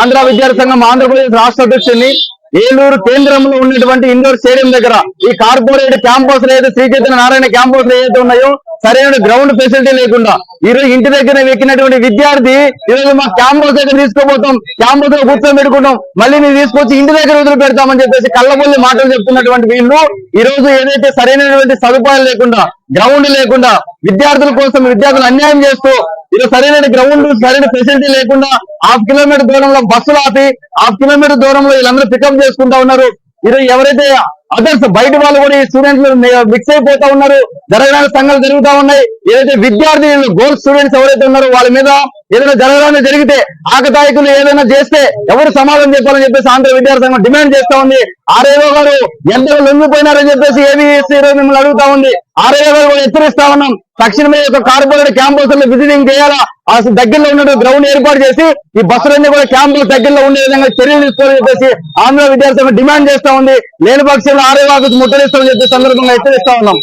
ఆంధ్ర విద్యార్థి సంఘం ఆంధ్రప్రదేశ్ రాష్ట్ర అధ్యక్షుడిని ఏలూరు కేంద్రంలో ఉన్నటువంటి ఇండోర్ స్టేడియం దగ్గర ఈ కార్పొరేట్ క్యాంపస్లో ఏదైతే శ్రీ చైతన్య నారాయణ క్యాంపస్లో ఏదైతే ఉన్నాయో సరైన గ్రౌండ్ ఫెసిలిటీ లేకుండా ఈ రోజు ఇంటి దగ్గర ఎక్కినటువంటి విద్యార్థి ఈరోజు మా క్యాంపస్ దగ్గర తీసుకోపోతాం. క్యాంపస్లో కూర్చొని పెట్టుకుంటాం. మళ్ళీ నేను తీసుకొచ్చి ఇంటి దగ్గర వదిలి పెడతామని చెప్పేసి కళ్ళబొల్లి మాటలు చెప్తున్నటువంటి వీళ్ళు ఈ రోజు ఏదైతే సరైనటువంటి సదుపాయాలు లేకుండా గ్రౌండ్ లేకుండా విద్యార్థుల కోసం విద్యార్థులు అన్యాయం చేస్తూ ఇది సరైన గ్రౌండ్ సరైన ఫెసిలిటీ లేకుండా హాఫ్ కిలోమీటర్ దూరంలో బస్సులు ఆపి హాఫ్ కిలోమీటర్ దూరంలో వీళ్ళందరూ పికప్ చేసుకుంటా ఉన్నారు. ఈరోజు ఎవరైతే అదర్స్ బయట వాళ్ళు కూడా ఈ స్టూడెంట్లు మిక్స్ అయిపోతా ఉన్నారు. జరగడానికి సంఘాలు జరుగుతా ఉన్నాయి. ఏదైతే విద్యార్థి గోల్డ్ స్టూడెంట్స్ ఎవరైతే ఉన్నారో వాళ్ళ మీద ఏదైనా జరగడానికి జరిగితే ఆకతాయికులు ఏదైనా చేస్తే ఎవరు సమాధానం చెప్పాలని చెప్పేసి ఆంధ్ర విద్యార్థి సంఘం డిమాండ్ చేస్తా ఉంది. ఆర్ఏఓ గారు ఎంతగా లొంగిపోయినారని చెప్పేసి ఏబిఎస్సీ మిమ్మల్ని అడుగుతా ఉంది. ఆర్ఏఓ గారు కూడా హెచ్చరిస్తా ఉన్నాం. తక్షణమే ఒక యొక్క కార్పొరేట్ క్యాంపస్లో విజిటింగ్ చేయాలా? ఆ దగ్గరలో ఉన్న గ్రౌండ్ ఏర్పాటు చేసి ఈ బస్సులన్నీ కూడా క్యాంపుల దగ్గరలో ఉండే విధంగా చర్యలు తీసుకోవాలని చెప్పేసి ఆంధ్ర విద్యార్థి డిమాండ్ చేస్తా ఉంది. లేని పక్షంలో ఆర్ఏఓ ఆఫీస్ ముట్టడిస్తామని చెప్పి సందర్భంగా హెచ్చరిస్తా ఉన్నాం.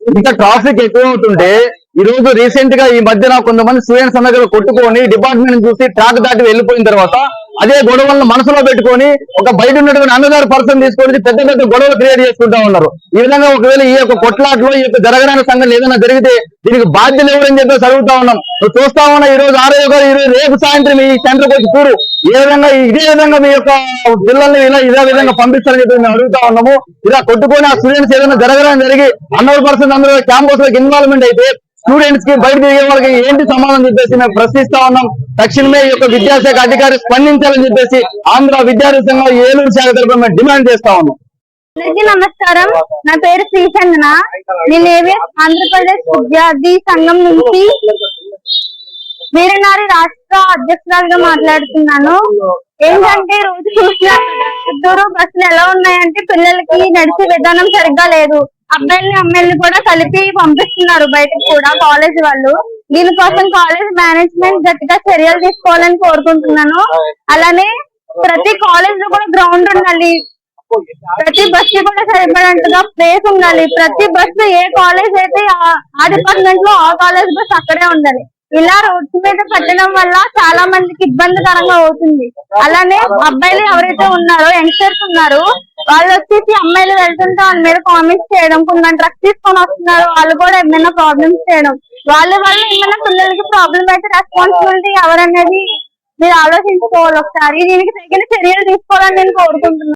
ఇంత ట్రాఫిక్ ఎక్కువ అవుతుంటే ఈ రోజు రీసెంట్గా ఈ మధ్యన కొంతమంది స్టూడెంట్స్ అందరూ కొట్టుకొని డిపార్ట్మెంట్ చూసి ట్రాక్ దాటి వెళ్ళిపోయిన తర్వాత అదే గొడవలను మనసులో పెట్టుకొని ఒక బయట ఉన్నటువంటి అన్నదారు పర్సన్ తీసుకొని పెద్ద పెద్ద గొడవలు క్రియేట్ చేసుకుంటా ఉన్నారు. ఈ విధంగా ఒకవేళ ఈ యొక్క కొట్లాట్లో ఈ యొక్క జరగడానికి సంఘటన ఏదైనా జరిగితే దీనికి బాధ్యత ఎవరని చెప్పేసి అడుగుతా ఉన్నాం. నువ్వు చూస్తా ఉన్నా ఈ రోజు ఆరో గారు ఈ రోజు రేపు సాయంత్రం ఈ సెంటర్కి వచ్చి చూడు. ఏ విధంగా ఇదే విధంగా మీ యొక్క పిల్లల్ని ఇలా ఇదే విధంగా పంపిస్తారని చెప్పి మేము అడుగుతా ఉన్నాము. ఇలా కొట్టుకొని ఆ స్టూడెంట్స్ ఏదైనా జరగడం జరిగి హండ్రెడ్ పర్సెంట్ అందరూ క్యాంపస్లోకి ఇన్వాల్వ్మెంట్ అయితే స్టూడెంట్స్కి బయట తిరిగే వాళ్ళకి ఏంటి సమాధానం చెప్పేసి మేము ప్రశ్నిస్తా ఉన్నాం. తక్షణమే ఈ యొక్క విద్యాశాఖ అధికారి స్పందించాలని చెప్పేసి ఆంధ్ర విద్యార్థి సంఘం ఏలూరు శాఖ తరఫున మేము డిమాండ్ చేస్తా ఉన్నాం. అందరికీ నమస్కారం. నా పేరు శ్రీచందన నేను ఏవిఎస్ ఆంధ్రప్రదేశ్ విద్యార్థి సంఘం నుంచి వీరనారి రాష్ట్ర అధ్యక్షురాలుగా మాట్లాడుతున్నాను. ఏంటంటే రోజు చూసిన చిత్తూరు బస్సులు ఎలా ఉన్నాయంటే పిల్లలకి నడిచే విధానం సరిగ్గా లేదు. అబ్బాయిల్ని అమ్మాయిల్ని కూడా కలిపి పంపిస్తున్నారు బయటకు కూడా కాలేజ్ వాళ్ళు. దీనికోసం కాలేజ్ మేనేజ్మెంట్ గట్టిగా చర్యలు తీసుకోవాలని కోరుకుంటున్నాను. అలానే ప్రతి కాలేజ్లో కూడా గ్రౌండ్ ఉండాలి. ప్రతి బస్కి కూడా సరిపడంతగా ప్లేస్ ఉండాలి. ప్రతి బస్సు ఏ కాలేజ్ అయితే ఆ- ఆ డిపార్ట్మెంట్లో ఆ కాలేజ్ బస్ అక్కడే ఉండాలి. ఇలా రోడ్స్ మీద పెట్టడం వల్ల చాలా మందికి ఇబ్బందికరంగా అవుతుంది. అలానే అబ్బాయిలు ఎవరైతే ఉన్నారో యంగ్స్టర్స్ ఉన్నారు వాళ్ళు వచ్చేసి అమ్మాయిలు వెళ్తుంటే వాళ్ళ మీద కామెంట్స్ చేయడం కొంతమంది డ్రగ్స్ తీసుకొని వస్తున్నారు వాళ్ళు కూడా ఏమైనా ప్రాబ్లమ్స్ చేయడం. వాళ్ళ వల్ల ఏమైనా పిల్లలకి ప్రాబ్లం అయితే రెస్పాన్సిబిలిటీ ఎవరనేది మీరు ఆలోచించుకోవాలి ఒకసారి. దీనికి తగిన చర్యలు తీసుకోవాలని నేను కోరుకుంటున్నాను.